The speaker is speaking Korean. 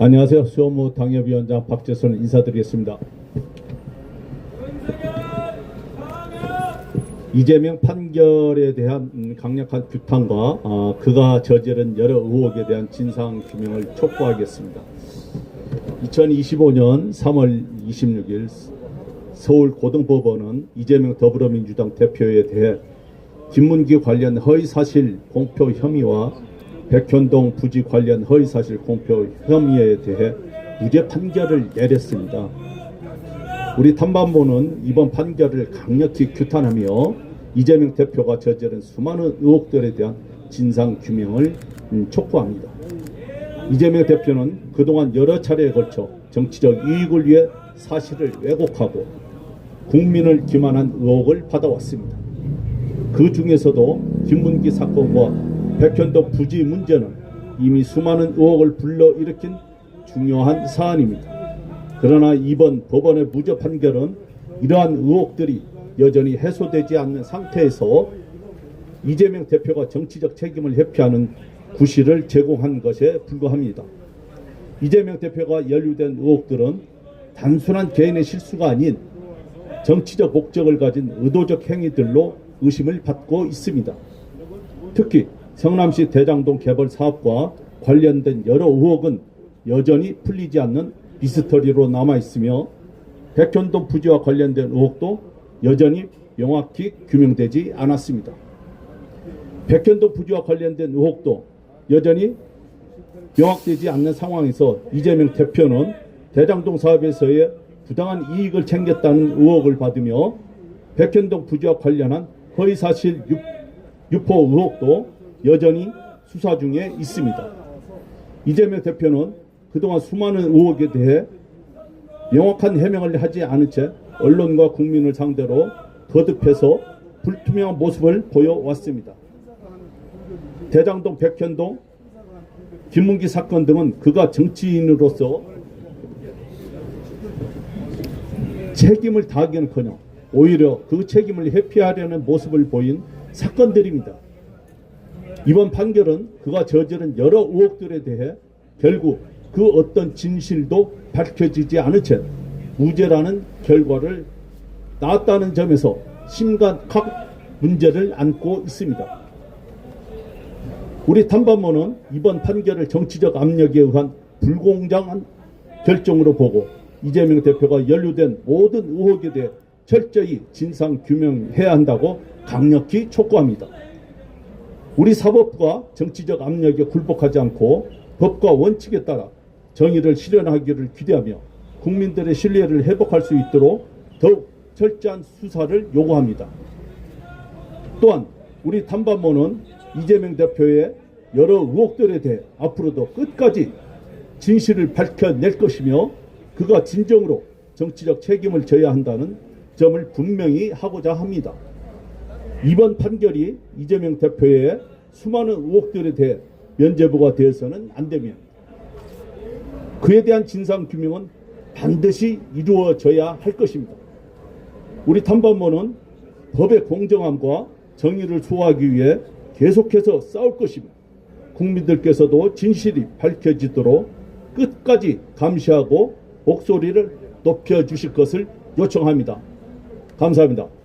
안녕하세요. 수호무 당협위원장 박재선 인사드리겠습니다. 이재명 판결에 대한 음, 강력한 규탄과 아, 그가 저지른 여러 의혹에 대한 진상 규명을 촉구하겠습니다. 2025년 3월 26일 서울 고등법원은 이재명 더불어민주당 대표에 대해 김문기 관련 허위사실 공표 혐의와 백현동 부지 관련 허위사실 공표 혐의에 대해 무죄 판결을 내렸습니다. 우리 탐방부는 이번 판결을 강력히 규탄하며 이재명 대표가 저지른 수많은 의혹들에 대한 진상 규명을 음, 촉구합니다. 이재명 대표는 그동안 여러 차례에 걸쳐 정치적 이익을 위해 사실을 왜곡하고 국민을 기만한 의혹을 받아왔습니다. 그 중에서도 김문기 사건과 백현동 부지 문제는 이미 수많은 의혹을 불러일으킨 중요한 사안입니다. 그러나 이번 법원의 무죄 판결은 이러한 의혹들이 여전히 해소되지 않는 상태에서 이재명 대표가 정치적 책임을 회피하는 구실을 제공한 것에 불과합니다. 이재명 대표가 연루된 의혹들은 단순한 개인의 실수가 아닌 정치적 목적을 가진 의도적 행위들로 의심을 받고 있습니다. 특히 성남시 대장동 개발 사업과 관련된 여러 의혹은 여전히 풀리지 않는 미스터리로 남아 있으며 백현동 부지와 관련된 의혹도 여전히 명확히 규명되지 않았습니다. 백현동 부지와 관련된 의혹도 여전히 명확되지 않는 상황에서 이재명 대표는 대장동 사업에서의 부당한 이익을 챙겼다는 의혹을 받으며 백현동 부지와 관련한 허위사실 유, 유포 의혹도 여전히 수사 중에 있습니다. 이재명 대표는 그동안 수많은 의혹에 대해 명확한 해명을 하지 않은 채 언론과 국민을 상대로 거듭해서 불투명한 모습을 보여왔습니다. 대장동, 백현동, 김문기 사건 등은 그가 정치인으로서 책임을 다하기는커녕 오히려 그 책임을 회피하려는 모습을 보인 사건들입니다. 이번 판결은 그가 저지른 여러 의혹들에 대해 결국 그 어떤 진실도 밝혀지지 않은 채 무죄라는 결과를 낳았다는 점에서 심각한 문제를 안고 있습니다. 우리 탐방부는 이번 판결을 정치적 압력에 의한 불공정한 결정으로 보고 이재명 대표가 연루된 모든 의혹에 대해 철저히 진상 규명해야 한다고 강력히 촉구합니다. 우리 사법부가 정치적 압력에 굴복하지 않고 법과 원칙에 따라 정의를 실현하기를 기대하며 국민들의 신뢰를 회복할 수 있도록 더욱 철저한 수사를 요구합니다. 또한 우리 탐방부는 이재명 대표의 여러 의혹들에 대해 앞으로도 끝까지 진실을 밝혀낼 것이며 그가 진정으로 정치적 책임을 져야 한다는 점을 분명히 하고자 합니다. 이번 판결이 이재명 대표의 수많은 의혹들에 대해 면죄부가 되어서는 안 되며 그에 대한 진상 규명은 반드시 이루어져야 할 것입니다. 우리 탐방부는 법의 공정함과 정의를 수호하기 위해 계속해서 싸울 것이며 국민들께서도 진실이 밝혀지도록 끝까지 감시하고 목소리를 높여 주실 것을 요청합니다. 감사합니다.